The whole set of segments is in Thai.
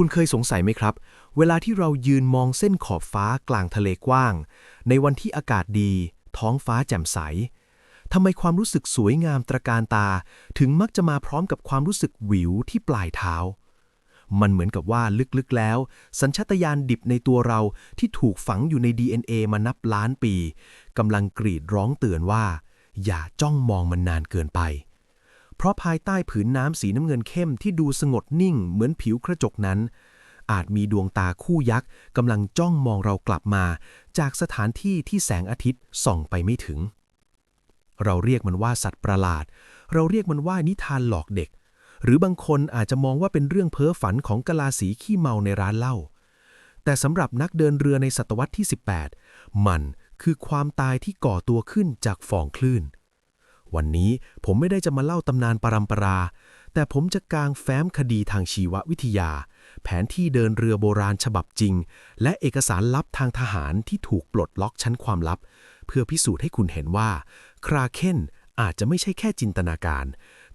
คุณเคยสงสัยไหมครับ เวลาที่เรายืนมองเส้นขอบฟ้ากลางทะเลกว้าง ในวันที่อากาศดี ท้องฟ้าแจ่มใสทำไมความรู้สึกสวยงามตระการตา ถึงมักจะมาพร้อมกับความรู้สึกหวิวที่ปลายเท้า มันเหมือนกับว่าลึกๆแล้ว สัญชาตญาณดิบในตัวเราที่ถูกฝังอยู่ใน DNA มานับล้านปีกำลังกรีดร้องเตือนว่า อย่าจ้องมองมันนานเกินไป เพราะภายใต้ผืนน้ำสีน้ำเงินเข้มที่ดูสงบนิ่งเหมือนผิวกระจกนั้น อาจมีดวงตาคู่ยักษ์กำลังจ้องมองเรากลับมา จากสถานที่ที่แสงอาทิตย์ส่องไปไม่ถึง เราเรียกมันว่าสัตว์ประหลาด เราเรียกมันว่านิทานหลอกเด็ก หรือบางคนอาจจะมองว่าเป็นเรื่องเพ้อฝันของกะลาสีขี้เมาในร้านเหล้าแต่สำหรับนักเดินเรือในศตวรรษที่ 18 มันคือความตายที่ก่อตัวขึ้นจากฟองคลื่น วันนี้ผมไม่ได้จะมาเล่าตำนานปรำปรา แต่ผมจะกางแฟ้มคดีทางชีววิทยา แผนที่เดินเรือโบราณฉบับจริง และเอกสารลับทางทหารที่ถูกปลดล็อกชั้นความลับ เพื่อพิสูจน์ให้คุณเห็นว่า คราเคนอาจจะไม่ใช่แค่จินตนาการ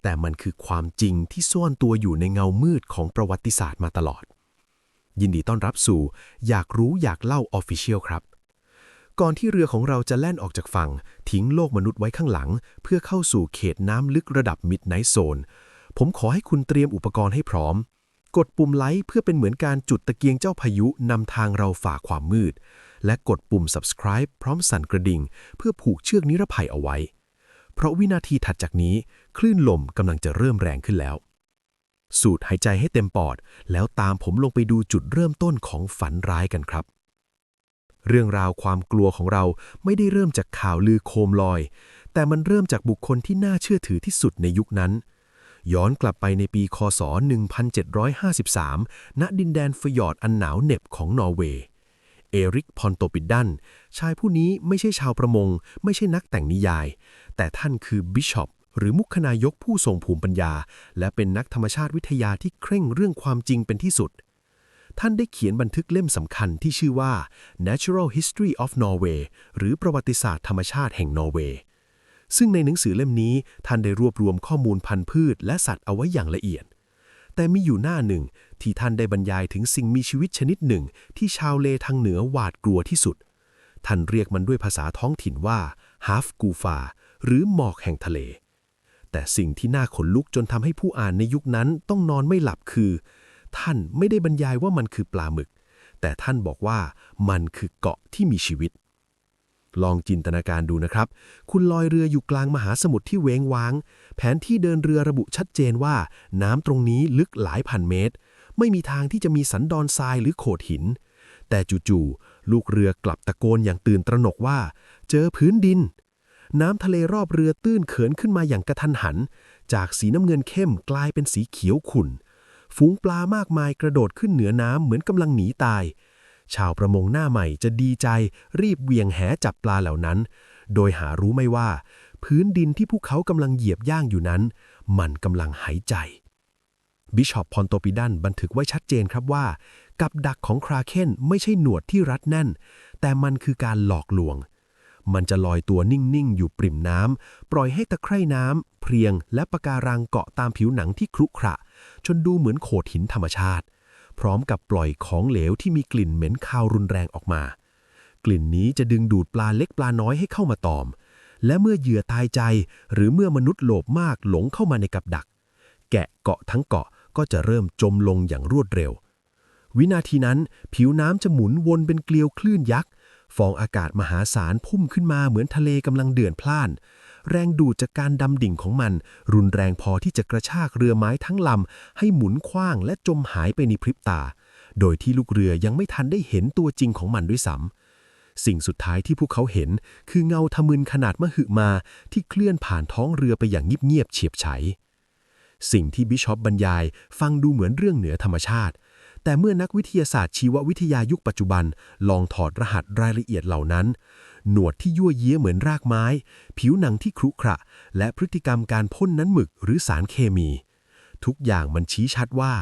แต่มันคือความจริงที่ซ่อนตัวอยู่ในเงามืดของประวัติศาสตร์มาตลอด ยินดีต้อนรับสู่ อยากรู้อยากเล่าออฟฟิเชียลครับ ก่อนที่เรือของเราจะแล่นออกจากฝั่ง ทิ้งโลกมนุษย์ไว้ข้างหลัง เพื่อเข้าสู่เขตน้ำลึกระดับมิดไนท์โซน ผมขอให้คุณเตรียมอุปกรณ์ให้พร้อม กดปุ่มไลค์เพื่อเป็นเหมือนการจุดตะเกียงเจ้าพายุนำทางเราฝ่าความมืด และกดปุ่ม subscribe พร้อมสั่นกระดิ่ง เพื่อผูกเชือกนิรภัยเอาไว้ เพราะวินาทีถัดจากนี้ คลื่นลมกำลังจะเริ่มแรงขึ้นแล้ว สูดหายใจให้เต็มปอด แล้วตามผมลงไปดูจุดเริ่มต้นของฝันร้ายกันครับ เรื่องราวความกลัวของเราไม่ได้เริ่มจากข่าวลือโคมลอย แต่มันเริ่มจากบุคคลที่น่าเชื่อถือที่สุดในยุคนั้น ย้อนกลับไปในปีคศ 1753 ณ ดินแดนฟยอร์ดอันหนาวเหน็บของนอร์เวย์ เอริกพอนโตปิดดัน ชายผู้นี้ไม่ใช่ชาวประมง ไม่ใช่นักแต่งนิยาย แต่ท่านคือบิชอปหรือมุขนายกผู้ทรงภูมิปัญญา และเป็นนักธรรมชาติวิทยาที่เคร่งเรื่องความจริงเป็นที่สุด ท่านได้เขียนบันทึกเล่มสำคัญที่ชื่อว่า Natural History of Norway หรือประวัติศาสตร์ธรรมชาติแห่งนอร์เวย์ซึ่งในหนังสือเล่มนี้ท่านได้รวบรวมข้อมูลพันธุ์พืชและสัตว์เอาไว้อย่างละเอียด แต่มีอยู่หน้าหนึ่งที่ท่านได้บรรยายถึงสิ่งมีชีวิตชนิดหนึ่ง ที่ชาวเลทางเหนือหวาดกลัวที่สุด ท่านเรียกมันด้วยภาษาท้องถิ่นว่าฮาฟกูฟาหรือหมอกแห่งทะเล แต่สิ่งที่น่าขนลุกจนทำให้ผู้อ่านในยุคนั้นต้องนอนไม่หลับคือ ท่านไม่ได้บรรยายว่ามันคือปลาหมึก แต่ท่านบอกว่ามันคือเกาะที่มีชีวิต ลองจินตนาการดูนะครับ คุณลอยเรืออยู่กลางมหาสมุทรที่เว้งว้าง แผนที่เดินเรือระบุชัดเจนว่า น้ำตรงนี้ลึกหลายพันเมตร ไม่มีทางที่จะมีสันดอนทรายหรือโขดหิน แต่จู่ๆลูกเรือกลับตะโกนอย่างตื่นตระหนกว่า เจอพื้นดินน้ำทะเลรอบเรือตื้นเขินขึ้นมาอย่างกระทันหัน จากสีน้ำเงินเข้มกลายเป็นสีเขียวขุ่น ฝูงปลามากมายกระโดดขึ้นเหนือน้ำเหมือนกำลังหนีตาย ชาวประมงหน้าใหม่จะดีใจรีบเวียงแหจับปลาเหล่านั้น โดยหารู้ไม่ว่า พื้นดินที่พวกเขากำลังเหยียบย่างอยู่นั้น มันกำลังหายใจบิชอปพอนโตปิดันบันทึกไว้ชัดเจนครับว่า กับดักของคราเคนไม่ใช่หนวดที่รัดแน่น แต่มันคือการหลอกลวง มันจะลอยตัวนิ่ง ๆ อยู่ปริ่มน้ำ ปล่อยให้ตะไคร่น้ำ เพลียง และปะการังเกาะตามผิวหนังที่ครุขระ จนดูเหมือนโขดหินธรรมชาติ พร้อมกับปล่อยของเหลวที่มีกลิ่นเหม็นคาวรุนแรงออกมา กลิ่นนี้จะดึงดูดปลาเล็กปลาน้อยให้เข้ามาตอม และเมื่อเหยื่อตายใจ หรือเมื่อมนุษย์โลภมากหลงเข้ามาในกับดัก แกะเกาะทั้งเกาะก็จะเริ่มจมลงอย่างรวดเร็ว วินาทีนั้นผิวน้ำจะหมุนวนเป็นเกลียวคลื่นยักษ์ฟองอากาศมหาศาลพุ่มขึ้นมาเหมือนทะเลกำลังเดือดพล่าน แรงดูดจากการดำดิ่งของมัน รุนแรงพอที่จะกระชากเรือไม้ทั้งลำให้หมุนคว้างและจมหายไปในพริบตา โดยที่ลูกเรือยังไม่ทันได้เห็นตัวจริงของมันด้วยซ้ำสิ่งสุดท้ายที่พวกเขาเห็น คือเงาทะมึนขนาดมหึมาที่เคลื่อนผ่านท้องเรือไปอย่างเงียบๆเฉียบไฉสิ่งที่บิชอปบรรยายฟังดูเหมือนเรื่องเหนือธรรมชาติ แต่เมื่อนักวิทยาศาสตร์ชีววิทยายุคปัจจุบัน ลองถอดรหัสรายละเอียดเหล่านั้น หนวดที่ยั่วเย้ยเหมือนรากไม้ ผิวหนังที่ครุขระ และพฤติกรรมการพ่นน้ำหมึกหรือสารเคมี ทุกอย่างมันชี้ชัดว่า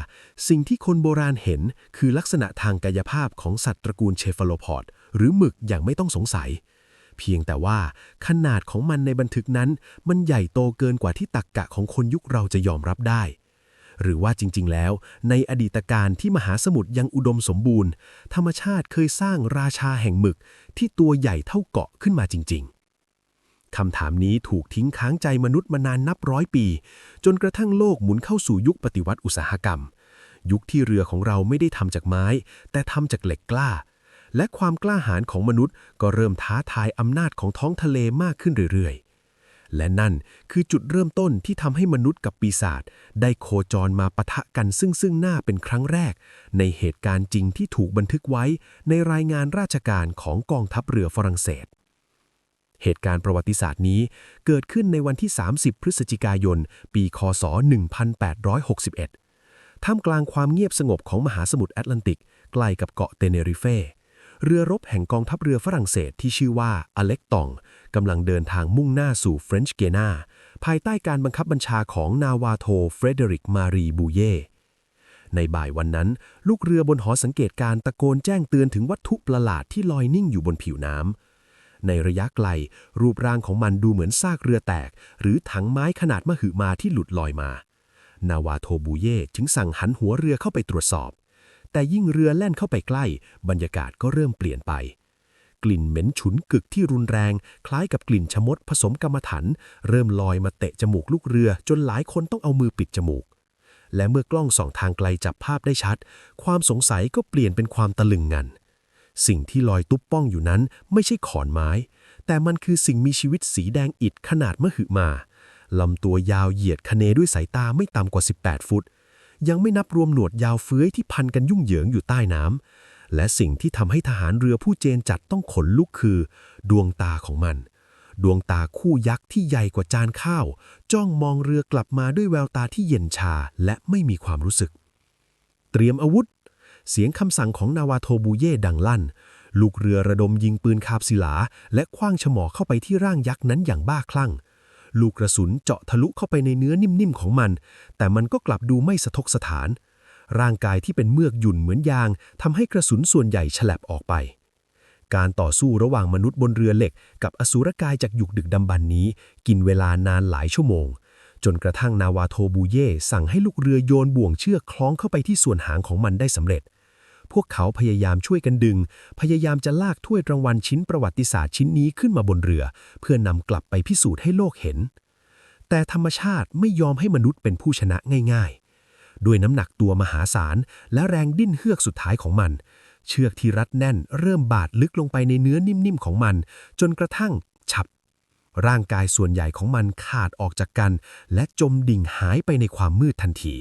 สิ่งที่คนโบราณเห็นคือลักษณะทางกายภาพของสัตว์ตระกูลเชฟโลพอดหรือหมึกอย่างไม่ต้องสงสัย เพียงแต่ว่าขนาดของมันในบันทึกนั้น มันใหญ่โตเกินกว่าที่ตักกะของคนยุคเราจะยอมรับได้ หรือว่าจริงๆ แล้ว ในอดีตการที่มหาสมุทรยังอุดมสมบูรณ์ ธรรมชาติเคยสร้างราชาแห่งหมึกที่ตัวใหญ่เท่าเกาะขึ้นมาจริง ๆคำถามนี้ถูกทิ้งค้างใจมนุษย์มานานนับร้อยปี จนกระทั่งโลกหมุนเข้าสู่ยุคปฏิวัติอุตสาหกรรม ยุคที่เรือของเราไม่ได้ทำจากไม้ แต่ทำจากเหล็กกล้า และความกล้าหาญของมนุษย์ก็เริ่มท้าทายอำนาจของท้องทะเลมากขึ้นเรื่อยๆ และนั่นคือจุดเริ่มต้นที่ทำให้มนุษย์กับปีศาจได้โคจรมาปะทะกันซึ่งซึ่งหน้าเป็นครั้งแรก ในเหตุการณ์จริงที่ถูกบันทึกไว้ในรายงานราชการของกองทัพเรือฝรั่งเศส เหตุการณ์ประวัติศาสตร์นี้เกิดขึ้นในวันที่ 30 พฤศจิกายน ปีคศ 1861 ท่ามกลางความเงียบสงบของมหาสมุทรแอตแลนติกใกล้กับเกาะเตเนริเฟ เรือรบแห่งกองทัพเรือฝรั่งเศสที่ชื่อว่าอเล็กตองกำลังเดินทางมุ่งหน้าสู่เฟรนช์เกนาภายใต้การบังคับบัญชาของนาวาโทเฟรเดริกมารีบูเย่ในบ่ายวันนั้น ลูกเรือบนหอสังเกตการ์ตะโกนแจ้งเตือนถึงวัตถุประหลาดที่ลอยนิ่งอยู่บนผิวน้ำในระยะไกล รูปร่างของมันดูเหมือนซากเรือแตก หรือถังไม้ขนาดมหึมาที่หลุดลอยมา นาวาโทบูเย่จึงสั่งหันหัวเรือเข้าไปตรวจสอบ แต่ยิ่งเรือแล่นเข้าไปใกล้ บรรยากาศก็เริ่มเปลี่ยนไป กลิ่นเหม็นฉุนกึกที่รุนแรง คล้ายกับกลิ่นชะมดผสมกรรมฐานเริ่มลอยมาเตะจมูกลูกเรือ จนหลายคนต้องเอามือปิดจมูก และเมื่อกล้องส่องทางไกลจับภาพได้ชัด ความสงสัยก็เปลี่ยนเป็นความตะลึงงัน สิ่งที่ลอยตุ๊บป้องอยู่นั้นไม่ใช่ขอนไม้ แต่มันคือสิ่งมีชีวิตสีแดงอิฐขนาดมหึมาลำตัวยาวเหยียดคเนด้วยสายตาไม่ต่ำกว่า 18 ฟุต ยังไม่นับรวมหนวดยาวเฟื้อยที่พันกันยุ่งเหยิงอยู่ใต้น้ำและสิ่งที่ทำให้ทหารเรือผู้เจนจัดต้องขนลุกคือ ดวงตาของมัน ดวงตาคู่ยักษ์ที่ใหญ่กว่าจานข้าว จ้องมองเรือกลับมาด้วยแววตาที่เย็นชาและไม่มีความรู้สึก เตรียมอาวุธ เสียงคำสั่งของนาวาโทบูเย่ดังลั่น ลูกเรือระดมยิงปืนคาบศิลา และคว้างฉมอเข้าไปที่ร่างยักษ์นั้นอย่างบ้าคลั่ง ลูกกระสุนเจาะทะลุเข้าไปในเนื้อนิ่มๆของมัน แต่มันก็กลับดูไม่สะทกสถาน ร่างกายที่เป็นเมือกหยุ่นเหมือนยางทำให้กระสุนส่วนใหญ่ฉลับออกไป การต่อสู้ระหว่างมนุษย์บนเรือเหล็ก กับอสูรกายจากยุคดึกดำบรรพ์นี้ กินเวลานานหลายชั่วโมง จนกระทั่งนาวาโทบูเย่สั่งให้ลูกเรือโยนบ่วงเชือกคล้องเข้าไปที่ส่วนหางของมันได้สำเร็จ พวกเขาพยายามช่วยกันดึง พยายามจะลากถ้วยรางวัลชิ้นประวัติศาสตร์ชิ้นนี้ขึ้นมาบนเรือ เพื่อนำกลับไปพิสูจน์ให้โลกเห็น แต่ธรรมชาติไม่ยอมให้มนุษย์เป็นผู้ชนะง่ายๆ ด้วยน้ำหนักตัวมหาศาล และแรงดิ้นเฮือกสุดท้ายของมัน เชือกที่รัดแน่น เริ่มบาดลึกลงไปในเนื้อนิ่มๆของมัน จนกระทั่งฉับ ร่างกายส่วนใหญ่ของมันขาดออกจากกัน และจมดิ่งหายไปในความมืดทันที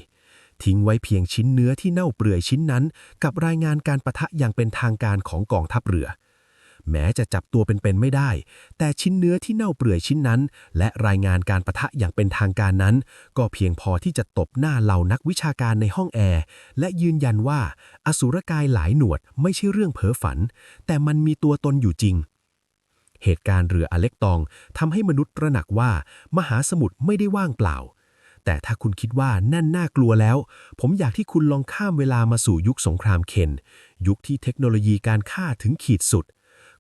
ทิ้งไว้เพียงชิ้นเนื้อที่เน่าเปื่อยชิ้นนั้น กับรายงานการประทะอย่างเป็นทางการของกองทัพเรือ แม้จะจับตัวเป็นๆไม่ได้ แต่ชิ้นเนื้อที่เน่าเปื่อยชิ้นนั้น และรายงานการประทะอย่างเป็นทางการนั้น ก็เพียงพอที่จะตบหน้าเหล่านักวิชาการในห้องแอร์และยืนยันว่า อสูรกายหลายหนวดไม่ใช่เรื่องเพ้อฝัน แต่มันมีตัวตนอยู่จริงเหตุการณ์เรืออเล็กตองทำให้มนุษย์ตระหนักว่า มหาสมุทรไม่ได้ว่างเปล่า แต่ถ้าคุณคิดว่านั่นน่ากลัวแล้ว ผมอยากที่คุณลองข้ามเวลามาสู่ยุคสงครามเคนยุคที่เทคโนโลยีการฆ่าถึงขีดสุด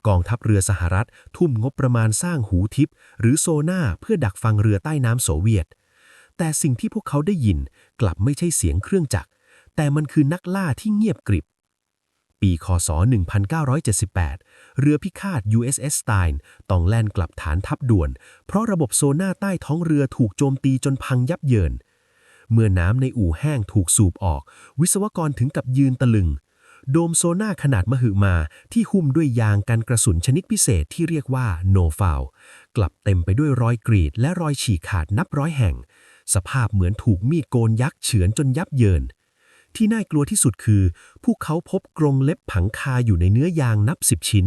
กองทัพเรือสหรัฐ ทุ่มงบประมาณสร้างหูทิพหรือโซน่าเพื่อดักฟังเรือใต้น้ำโซเวียต แต่สิ่งที่พวกเขาได้ยินกลับไม่ใช่เสียงเครื่องจักร แต่มันคือนักล่าที่เงียบกริบ ปี คศ 1978 เรือพิฆาต USS Stein ต้องแล่นกลับฐานทัพด่วน เพราะระบบโซน่าใต้ท้องเรือถูกโจมตีจนพังยับเยิน เมื่อน้ำในอู่แห้งถูกสูบออก วิศวกรถึงกับยืนตะลึง โดมโซน่าขนาดมหึมาที่หุ้มด้วยยางกันกระสุนชนิดพิเศษที่เรียกว่าโนฟาวกลับเต็มไปด้วยรอยกรีดและรอยฉีกขาดนับร้อยแห่ง สภาพเหมือนถูกมีดโกนยักษ์เฉือนจนยับเยิน ที่น่ากลัวที่สุดคือ พวกเขาพบกรงเล็บผังคาอยู่ในเนื้อยางนับสิบชิ้น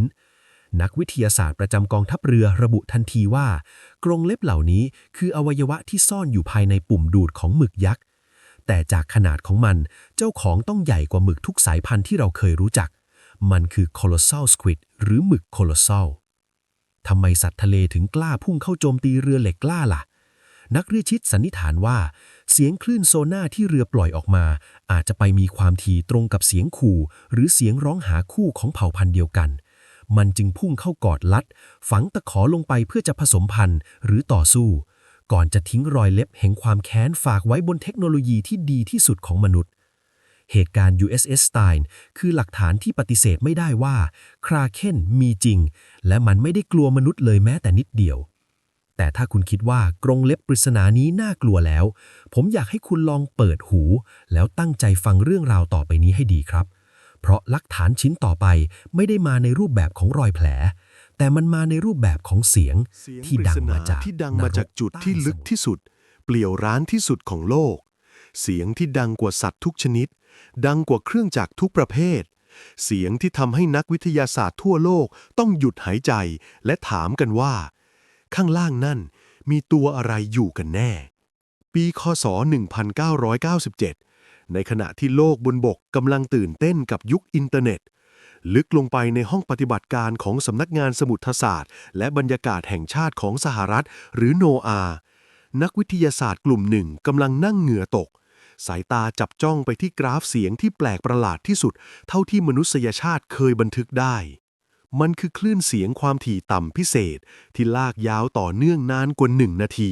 นักวิทยาศาสตร์ประจำกองทัพเรือระบุทันทีว่า กรงเล็บเหล่านี้คืออวัยวะที่ซ่อนอยู่ภายในปุ่มดูดของหมึกยักษ์ แต่จากขนาดของมันเจ้าของต้องใหญ่กว่าหมึกทุกสายพันธุ์ที่เราเคยรู้จัก มันคือ colossal squid หรือหมึก colossal ทำไมสัตว์ทะเลถึงกล้าพุ่งเข้าโจมตีเรือเหล็กกล้าล่ะ นักเรือชิดสันนิษฐานว่า เสียงคลื่นโซน่าที่เรือปล่อยออกมา อาจจะไปมีความถี่ตรงกับเสียงขู่ หรือเสียงร้องหาคู่ของเผ่าพันธุ์เดียวกัน มันจึงพุ่งเข้ากอดลัด ฝังตะขอลงไปเพื่อจะผสมพันธุ์หรือต่อสู้ ก่อนจะทิ้งรอยเล็บแห่งความแค้นฝากไว้บนเทคโนโลยีที่ดีที่สุดของมนุษย์เหตุการณ์ USS Stein คือหลักฐานที่ปฏิเสธไม่ได้ว่า คราเคนมีจริง และมันไม่ได้กลัวมนุษย์เลยแม้แต่นิดเดียว แต่ถ้าคุณคิดว่ากรงเล็บปริศนานี้น่ากลัวแล้ว ผมอยากให้คุณลองเปิดหู แล้วตั้งใจฟังเรื่องราวต่อไปนี้ให้ดีครับ เพราะหลักฐานชิ้นต่อไปไม่ได้มาในรูปแบบของรอยแผล แต่มันมาในรูปแบบของเสียงยงที่ดังมานาจากที่ดังมาจากจุดที่ลึกที่สุด เปลี่ยวร้านที่สุดของโลก เสียงที่ดังกว่าสัตว์ทุกชนิด ดังกว่าเครื่องจักรทุกประเภท เสียงที่ทำให้นักวิทยาศาสตร์ทั่วโลกต้องหยุดหายใจ และถามกันว่า ข้างล่างนั่นมีตัวอะไรอยู่กันแน่ ปีคศ 1997 ในขณะที่โลกบนบกกำลังตื่นเต้นกับยุคอินเทอร์เน็ต ลึกลงไปในห้องปฏิบัติการของสำนักงานสมุทรศาสตร์ และบรรยากาศแห่งชาติของสหรัฐ หรือโนอา นักวิทยาศาสตร์กลุ่มหนึ่งกำลังนั่งเหงื่อตก สายตาจับจ้องไปที่กราฟเสียงที่แปลกประหลาดที่สุด เท่าที่มนุษยชาติเคยบันทึกได้ มันคือคลื่นเสียงความถี่ต่ำพิเศษ ที่ลากยาวต่อเนื่องนานกว่าหนึ่งนาที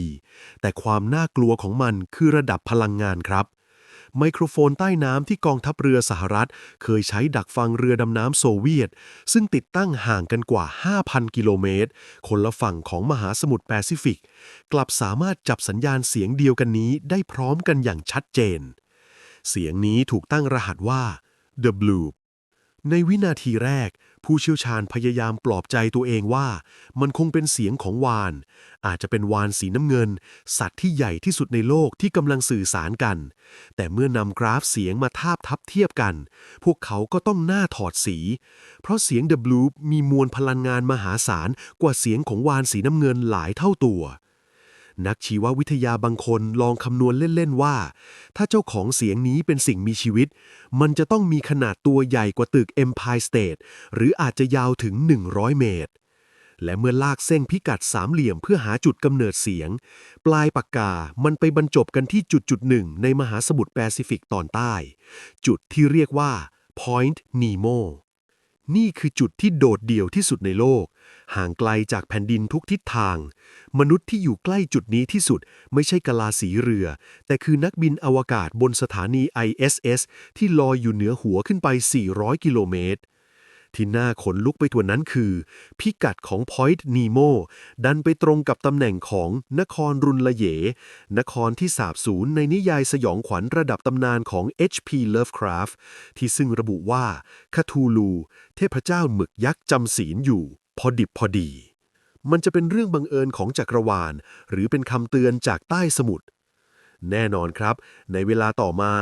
แต่ความน่ากลัวของมันคือระดับพลังงานครับ ไมโครโฟนใต้น้ำที่กองทัพเรือสหรัฐ เคยใช้ดักฟังเรือดำน้ำโซเวียต ซึ่งติดตั้งห่างกันกว่า 5,000 กิโลเมตร คนละฝั่งของมหาสมุทรแปซิฟิก กลับสามารถจับสัญญาณเสียงเดียวกันนี้ได้พร้อมกันอย่างชัดเจน เสียงนี้ถูกตั้งรหัสว่า The Blue ในวินาทีแรก ผู้เชี่ยวชาญพยายามปลอบใจตัวเองว่า มันคงเป็นเสียงของวาน อาจจะเป็นวานสีน้ำเงิน สัตว์ที่ใหญ่ที่สุดในโลกที่กำลังสื่อสารกัน แต่เมื่อนำกราฟเสียงมาทาบทับเทียบกัน พวกเขาก็ต้องหน้าถอดสี เพราะเสียง The Blue มีมวลพลังงานมหาศาลกว่าเสียงของวานสีน้ำเงินหลายเท่าตัว นักชีววิทยาบางคนลองคำนวณเล่น ๆ ว่า ถ้าเจ้าของเสียงนี้เป็นสิ่งมีชีวิต มันจะต้องมีขนาดตัวใหญ่กว่าตึก Empire State หรืออาจจะยาวถึง 100 เมตร และเมื่อลากเส้นพิกัดสามเหลี่ยมเพื่อหาจุดกำเนิดเสียง ปลายปากกามันไปบรรจบกันที่จุดจุดหนึ่งในมหาสมุทรแปซิฟิกตอนใต้ จุดที่เรียกว่า Point Nemo นี่คือจุดที่โดดเดี่ยวที่สุดในโลก ห่างไกลจากแผ่นดินทุกทิศทาง มนุษย์ที่อยู่ใกล้จุดนี้ที่สุดไม่ใช่กะลาสีเรือ แต่คือนักบินอวกาศบนสถานี ISS ที่ลอยอยู่เหนือหัวขึ้นไป 400 กิโลเมตร ที่น่าขนลุกไปตัวนั้นคือ พิกัดของ Point Nemo ดันไปตรงกับตำแหน่งของนครรุนละเย นครที่สาบสูญในนิยายสยองขวัญระดับตำนานของ H.P. Lovecraft ที่ซึ่งระบุว่าคาทูลู เทพเจ้าหมึกยักษ์จำศีลอยู่ พอดิบพอดี มันจะเป็นเรื่องบังเอิญของจักรวาล หรือเป็นคำเตือนจากใต้สมุทรแน่นอนครับ ในเวลาต่อมา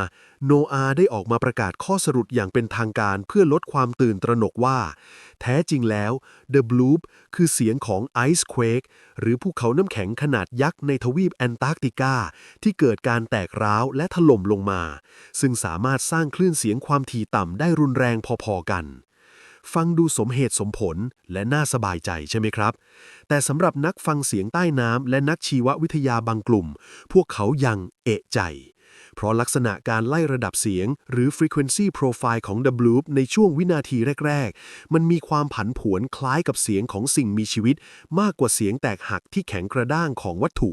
โนอาได้ออกมาประกาศข้อสรุปอย่างเป็นทางการเพื่อลดความตื่นตระหนกว่า แท้จริงแล้ว The Bloop คือเสียงของ Ice Quake หรือภูเขาน้ำแข็งขนาดยักษ์ในทวีปแอนตาร์กติกา ที่เกิดการแตกร้าวและถล่มลงมา ซึ่งสามารถสร้างคลื่นเสียงความถี่ต่ำได้รุนแรงพอๆกัน ฟังดูสมเหตุสมผลและน่าสบายใจใช่ไหมครับ แต่สำหรับนักฟังเสียงใต้น้ำและนักชีววิทยาบางกลุ่ม พวกเขายังเอะใจ เพราะลักษณะการไล่ระดับเสียง หรือ frequency profile ของ The Bloop ในช่วงวินาทีแรก ๆ มันมีความผันผวนคล้ายกับเสียงของสิ่งมีชีวิต มากกว่าเสียงแตกหักที่แข็งกระด้างของวัตถุ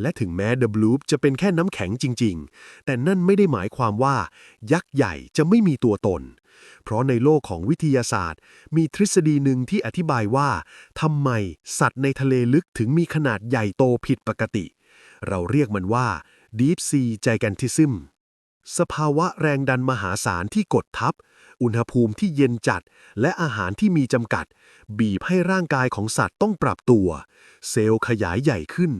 และถึงแม้ The Bloop จะเป็นแค่น้ำแข็งจริง ๆ แต่นั่นไม่ได้หมายความว่า ยักษ์ใหญ่จะไม่มีตัวตน เพราะในโลกของวิทยาศาสตร์ มีทฤษฎีหนึ่งที่อธิบายว่าทำไมสัตว์ในทะเลลึกถึงมีขนาดใหญ่โตผิดปกติ เราเรียกมันว่า Deep Sea Gigantism สภาวะแรงดันมหาศาลที่กดทับ อุณหภูมิที่เย็นจัด และอาหารที่มีจำกัด บีบให้ร่างกายของสัตว์ต้องปรับตัว เซลล์ขยายใหญ่ขึ้น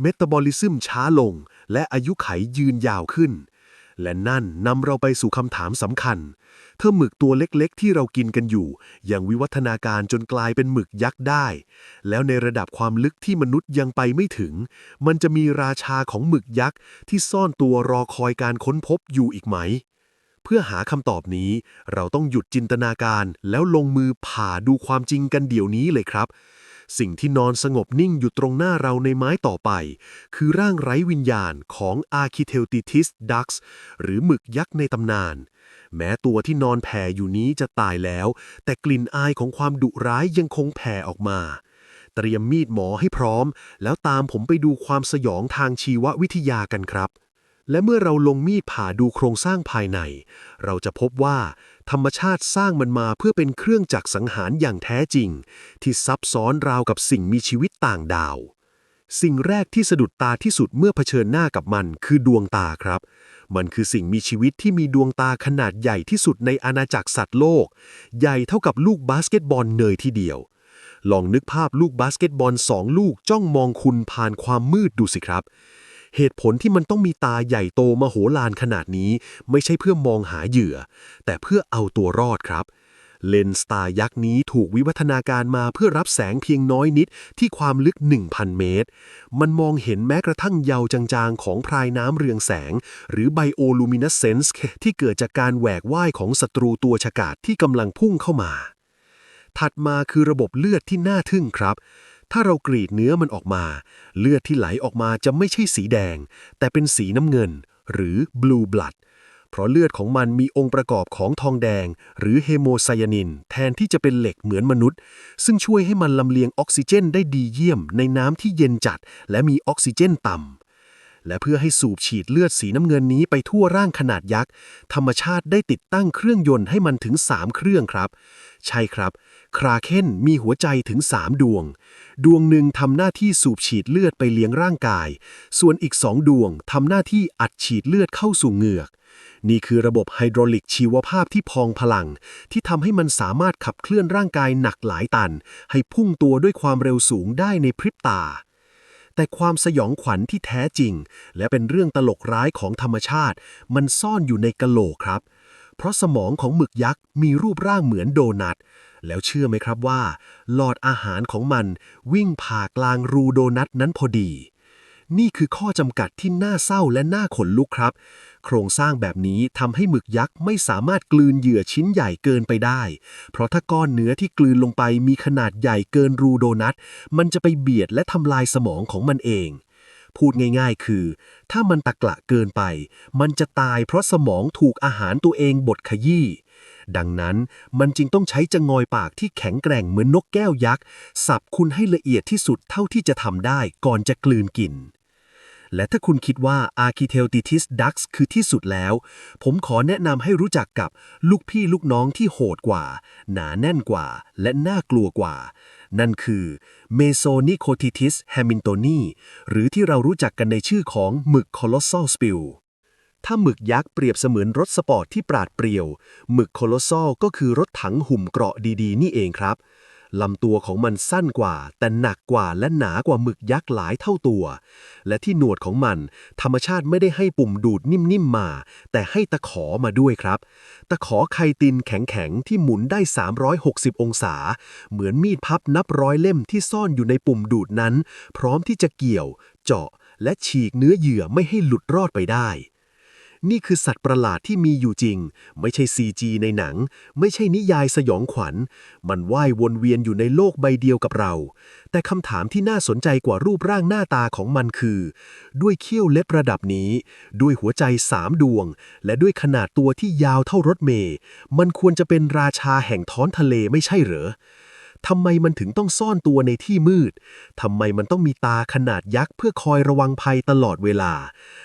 เมตาบอลิซึมช้าลง และอายุไขยืนยาวขึ้น และนั่นนำเราไปสู่คำถามสำคัญ เธอหมึกตัวเล็กๆ ที่เรากินกันอยู่ ยังวิวัฒนาการจนกลายเป็นหมึกยักษ์ได้ แล้วในระดับความลึกที่มนุษย์ยังไปไม่ถึง มันจะมีราชาของหมึกยักษ์ที่ซ่อนตัวรอคอยการค้นพบอยู่อีกไหม เพื่อหาคำตอบนี้ เราต้องหยุดจินตนาการแล้วลงมือผ่าดูความจริงกันเดี๋ยวนี้เลยครับ สิ่งที่นอนสงบนิ่งอยู่ตรงหน้าเราในไม้ต่อไป คือร่างไร้วิญญาณของ Architeuthis dux หรือหมึกยักษ์ในตำนาน แม้ตัวที่นอนแผ่อยู่นี้จะตายแล้ว แต่กลิ่นอายของความดุร้ายยังคงแผ่ออกมา เตรียมมีดหมอให้พร้อม แล้วตามผมไปดูความสยองทางชีววิทยากันครับและเมื่อเราลงมีดผ่าดูโครงสร้างภายใน เราจะพบว่า ธรรมชาติสร้างมันมาเพื่อเป็นเครื่องจักรสังหารอย่างแท้จริง ที่ซับซ้อนราวกับสิ่งมีชีวิตต่างดาว สิ่งแรกที่สะดุดตาที่สุดเมื่อเผชิญหน้ากับมันคือดวงตาครับ มันคือสิ่งมีชีวิตที่มีดวงตาขนาดใหญ่ที่สุดในอาณาจักรสัตว์โลก ใหญ่เท่ากับลูกบาสเกตบอลเนยทีเดียว ลองนึกภาพลูกบาสเกตบอลสองลูกจ้องมองคุณผ่านความมืดดูสิครับ เหตุผลที่มันต้องมีตาใหญ่โตมโหฬารขนาดนี้ ไม่ใช่เพื่อมองหาเหยื่อ แต่เพื่อเอาตัวรอดครับ เลนส์ตายักษ์นี้ถูกวิวัฒนาการมาเพื่อรับแสงเพียงน้อยนิดที่ความลึก 1,000 เมตร มันมองเห็นแม้กระทั่งเยาจางๆ ของพรายน้ำเรืองแสง หรือไบโอลูมินเซนส์ที่เกิดจากการแหวกว่ายของศัตรูตัวฉกาจที่กำลังพุ่งเข้ามา ถัดมาคือระบบเลือดที่น่าทึ่งครับ ถ้าเรากรีดเนื้อมันออกมา เลือดที่ไหลออกมาจะไม่ใช่สีแดง แต่เป็นสีน้ำเงิน หรือ blue blood เพราะเลือดของมันมีองค์ประกอบของทองแดง หรือเฮโมไซยานิน แทนที่จะเป็นเหล็กเหมือนมนุษย์ ซึ่งช่วยให้มันลำเลียงออกซิเจนได้ดีเยี่ยมในน้ำที่เย็นจัด และมีออกซิเจนต่ำ และเพื่อให้สูบฉีดเลือดสีน้ำเงินนี้ไปทั่วร่างขนาดยักษ์ ธรรมชาติได้ติดตั้งเครื่องยนต์ให้มันถึง 3 เครื่องครับ ใช่ครับ คราเคนมีหัวใจถึง 3 ดวง ดวงหนึ่งทำหน้าที่สูบฉีดเลือดไปเลี้ยงร่างกาย ส่วนอีก2ดวงทำหน้าที่อัดฉีดเลือดเข้าสู่เหงือกนี่คือระบบไฮดรอลิกชีวภาพที่พองพลัง ที่ทำให้มันสามารถขับเคลื่อนร่างกายหนักหลายตัน ให้พุ่งตัวด้วยความเร็วสูงได้ในพริบตา แต่ความสยองขวัญที่แท้จริง และเป็นเรื่องตลกร้ายของธรรมชาติ มันซ่อนอยู่ในกะโหลกครับ เพราะสมองของหมึกยักษ์มีรูปร่างเหมือนโดนัท แล้วเชื่อไหมครับว่า หลอดอาหารของมันวิ่งผ่ากลางรูโดนัทนั้นพอดี นี่คือข้อจำกัดที่น่าเศร้าและน่าขนลุกครับ โครงสร้างแบบนี้ทำให้หมึกยักษ์ไม่สามารถกลืนเหยื่อชิ้นใหญ่เกินไปได้ เพราะถ้าก้อนเนื้อที่กลืนลงไปมีขนาดใหญ่เกินรูโดนัท มันจะไปเบียดและทำลายสมองของมันเอง พูดง่ายๆ คือ ถ้ามันตะกละเกินไป มันจะตายเพราะสมองถูกอาหารตัวเองบดขยี้ ดังนั้นมันจึงต้องใช้จงอยปากที่แข็งแกร่งเหมือนนกแก้วยักษ์ สับคุณให้ละเอียดที่สุดเท่าที่จะทำได้ก่อนจะกลืนกิน และถ้าคุณคิดว่า Archaeopteryx dux คือที่สุดแล้ว ผมขอแนะนำให้รู้จักกับลูกพี่ลูกน้องที่โหดกว่า หนาแน่นกว่า และน่ากลัวกว่า นั่นคือ Mesonychotitis hamiltoni หรือที่เรารู้จักกันในชื่อของหมึก colossal spill ถ้าหมึกยักษ์เปรียบเสมือนรถสปอร์ตที่ปราดเปรียว หมึกโคโลซอลก็คือรถถังหุ่มเกราะดีๆ นี่เองครับลำตัวของมันสั้นกว่า แต่หนักกว่าและหนากว่าหมึกยักษ์หลายเท่าตัว และที่หนวดของมัน ธรรมชาติไม่ได้ให้ปุ่มดูดนิ่มๆมา แต่ให้ตะขอมาด้วยครับ ตะขอไคตินแข็งๆ ที่หมุนได้ 360 องศา เหมือนมีดพับนับร้อยเล่มที่ซ่อนอยู่ในปุ่มดูดนั้น พร้อมที่จะเกี่ยว เจาะ และฉีกเนื้อเหยื่อไม่ให้หลุดรอดไปได้ นี่คือสัตว์ประหลาดที่มีอยู่จริง ไม่ใช่ CG ในหนัง ไม่ใช่นิยายสยองขวัญ มันว่ายวนเวียนอยู่ในโลกใบเดียวกับเรา แต่คำถามที่น่าสนใจกว่ารูปร่างหน้าตาของมันคือ ด้วยเขี้ยวเล็บระดับนี้ ด้วยหัวใจสามดวง และด้วยขนาดตัวที่ยาวเท่ารถเมย์มันควรจะเป็นราชาแห่งท้อนทะเลไม่ใช่เหรอ ทำไมมันถึงต้องซ่อนตัวในที่มืด ทำไมมันต้องมีตาขนาดยักษ์เพื่อคอยระวังภัยตลอดเวลา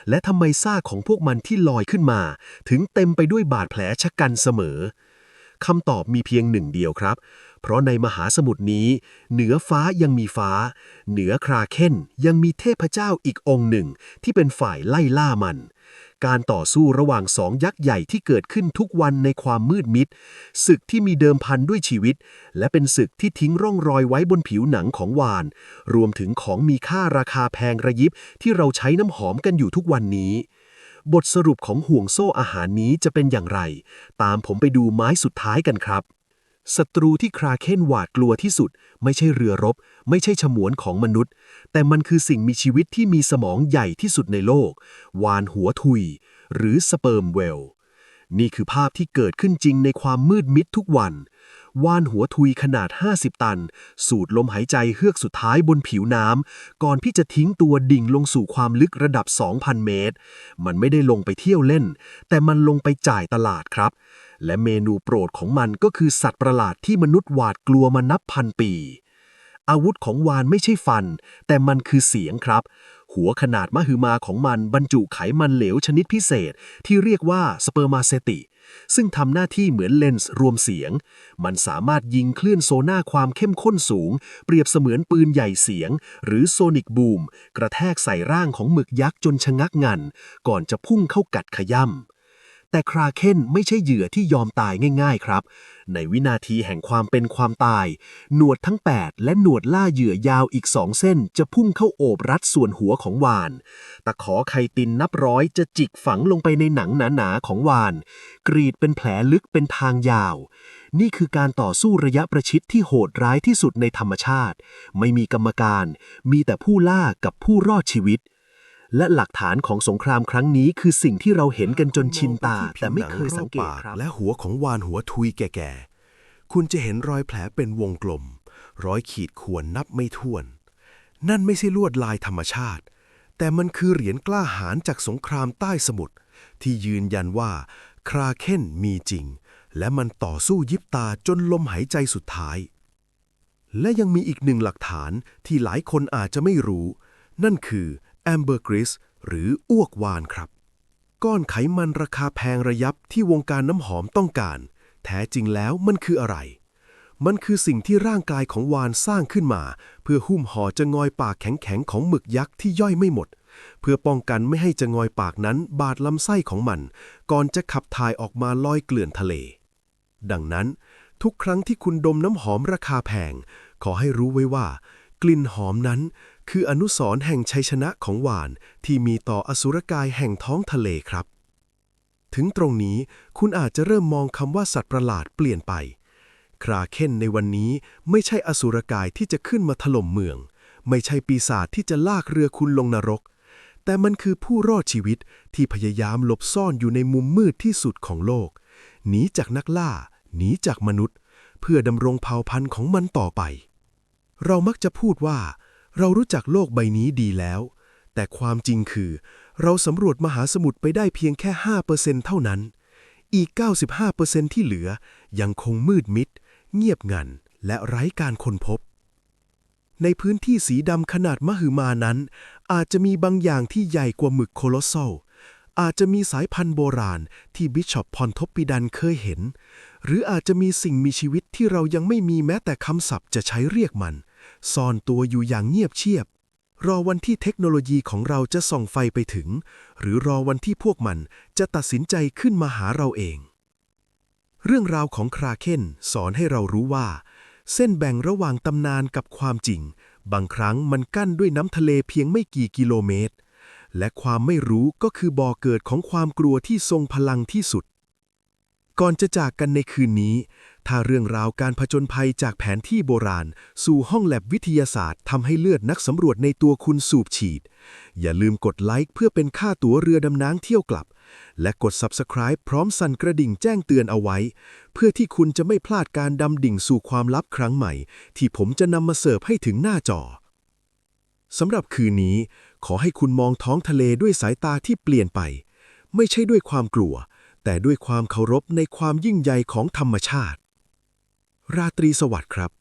และทำไมซากของพวกมันที่ลอยขึ้นมา ถึงเต็มไปด้วยบาดแผลชะกันเสมอคำตอบมีเพียงหนึ่งเดียวครับ เพราะในมหาสมุทรนี้ เหนือฟ้ายังมีฟ้า เหนือคราเคนยังมีเทพเจ้าอีกองค์หนึ่ง ที่เป็นฝ่ายไล่ล่ามัน การต่อสู้ระหว่างสองยักษ์ใหญ่ที่เกิดขึ้นทุกวันในความมืดมิด ศึกที่มีเดิมพันด้วยชีวิต และเป็นศึกที่ทิ้งร่องรอยไว้บนผิวหนังของวาน รวมถึงของมีค่าราคาแพงระยิบที่เราใช้น้ำหอมกันอยู่ทุกวันนี้ บทสรุปของห่วงโซ่อาหารนี้จะเป็นอย่างไร ตามผมไปดูไม้สุดท้ายกันครับ ศัตรูที่คราเคนหวาดกลัวที่สุด ไม่ใช่เรือรบ ไม่ใช่ฉมวนของมนุษย์ แต่มันคือสิ่งมีชีวิตที่มีสมองใหญ่ที่สุดในโลก วานหัวทุย หรือสเปิร์มเวล นี่คือภาพที่เกิดขึ้นจริงในความมืดมิดทุกวัน วานหัวทุยขนาด 50 ตัน สูดลมหายใจเฮือกสุดท้ายบนผิวน้ำ ก่อนที่จะทิ้งตัวดิ่งลงสู่ความลึกระดับ 2,000 เมตร มันไม่ได้ลงไปเที่ยวเล่น แต่มันลงไปจ่ายตลาดครับ และเมนูโปรดของมันก็คือสัตว์ประหลาดที่มนุษย์หวาดกลัวมานับพันปี อาวุธของวานไม่ใช่ฟัน แต่มันคือเสียงครับหัวขนาดมหึมาของมันบรรจุไขมันเหลวชนิดพิเศษที่เรียกว่าสเปอร์มาเซติ ซึ่งทำหน้าที่เหมือนเลนส์รวมเสียง มันสามารถยิงคลื่นโซน่าความเข้มข้นสูง เปรียบเสมือนปืนใหญ่เสียง หรือโซนิกบูม กระแทกใส่ร่างของหมึกยักษ์จนชะงักงัน ก่อนจะพุ่งเข้ากัดขย่ำ แต่คราเคนไม่ใช่เหยื่อที่ยอมตายง่าย ๆ ครับ ในวินาทีแห่งความเป็นความตาย หนวดทั้ง 8 และหนวดล่าเหยื่อยาวอีกสองเส้น จะพุ่งเข้าโอบรัดส่วนหัวของวาน ตะขอไคตินนับร้อยจะจิกฝังลงไปในหนังหนาๆของวาน กรีดเป็นแผลลึกเป็นทางยาว นี่คือการต่อสู้ระยะประชิดที่โหดร้ายที่สุดในธรรมชาติ ไม่มีกรรมการ มีแต่ผู้ล่ากับผู้รอดชีวิต และหลักฐานของสงครามครั้งนี้คือสิ่งที่เราเห็นกันจนชินตา แต่ไม่เคยสังเกตปากครับและหัวของวานหัวทุยแก่ๆ คุณจะเห็นรอยแผลเป็นวงกลม รอยขีดข่วนนับไม่ถ้วน นั่นไม่ใช่ลวดลายธรรมชาติ แต่มันคือเหรียญกล้าหาญจากสงครามใต้สมุทรที่ยืนยันว่าคราเคนมีจริง และมันต่อสู้ยิบตาจนลมหายใจสุดท้าย และยังมีอีกหนึ่งหลักฐานที่หลายคนอาจจะไม่รู้ นั่นคือ แอมเบอร์กริสหรืออ้วกวานครับ ก้อนไขมันราคาแพงระยับที่วงการน้ำหอมต้องการ แท้จริงแล้วมันคืออะไร มันคือสิ่งที่ร่างกายของวานสร้างขึ้นมา เพื่อหุ้มห่อจะงอยปากแข็งๆของหมึกยักษ์ที่ย่อยไม่หมด เพื่อป้องกันไม่ให้จะงอยปากนั้นบาดลำไส้ของมัน ก่อนจะขับถ่ายออกมาลอยเกลื่อนทะเล ดังนั้น ทุกครั้งที่คุณดมน้ำหอมราคาแพง ขอให้รู้ไว้ว่า กลิ่นหอมนั้น คืออนุสรณ์แห่งชัยชนะของหวานที่มีต่ออสุรกายแห่งท้องทะเลครับ ถึงตรงนี้คุณอาจจะเริ่มมองคำว่าสัตว์ประหลาดเปลี่ยนไป คราเคนในวันนี้ไม่ใช่อสุรกายที่จะขึ้นมาถล่มเมือง ไม่ใช่ปีศาจที่จะลากเรือคุณลงนรก แต่มันคือผู้รอดชีวิตที่พยายามหลบซ่อนอยู่ในมุมมืดที่สุดของโลก หนีจากนักล่า หนีจากมนุษย์ เพื่อดำรงเผ่าพันธุ์ของมันต่อไปเรามักจะพูดว่า เรารู้จักโลกใบนี้ดีแล้ว แต่ความจริงคือ เราสำรวจมหาสมุทรไปได้เพียงแค่ 5%เท่านั้น อีก 95%ที่เหลือยังคงมืดมิด เงียบงัน และไร้การค้นพบ ในพื้นที่สีดำขนาดมหึมานั้น อาจจะมีบางอย่างที่ใหญ่กว่าหมึกโคโลสโซลอาจจะมีสายพันธุ์โบราณที่บิชอปพอนทปปิดันเคยเห็น หรืออาจจะมีสิ่งมีชีวิตที่เรายังไม่มีแม้แต่คำศัพท์จะใช้เรียกมัน ซ่อนตัวอยู่อย่างเงียบเชียบ รอวันที่เทคโนโลยีของเราจะส่องไฟไปถึง หรือรอวันที่พวกมันจะตัดสินใจขึ้นมาหาเราเอง เรื่องราวของคราเคนสอนให้เรารู้ว่า เส้นแบ่งระหว่างตำนานกับความจริง บางครั้งมันกั้นด้วยน้ำทะเลเพียงไม่กี่กิโลเมตร และความไม่รู้ก็คือบ่อเกิดของความกลัวที่ทรงพลังที่สุดก่อนจะจากกันในคืนนี้ ถ้าเรื่องราวการผจญภัยจากแผนที่โบราณ สู่ห้องแลบวิทยาศาสตร์ทำให้เลือดนักสำรวจในตัวคุณสูบฉีด อย่าลืมกดไลค์เพื่อเป็นค่าตั๋วเรือดำน้ำเที่ยวกลับ และกด Subscribe พร้อมสั่นกระดิ่งแจ้งเตือนเอาไว้ เพื่อที่คุณจะไม่พลาดการดำดิ่งสู่ความลับครั้งใหม่ ที่ผมจะนำมาเสิร์ฟให้ถึงหน้าจอสำหรับคืนนี้ ขอให้คุณมองท้องทะเลด้วยสายตาที่เปลี่ยนไป ไม่ใช่ด้วยความกลัว แต่ด้วยความเคารพในความยิ่งใหญ่ของธรรมชาติ ราตรีสวัสดิ์ครับ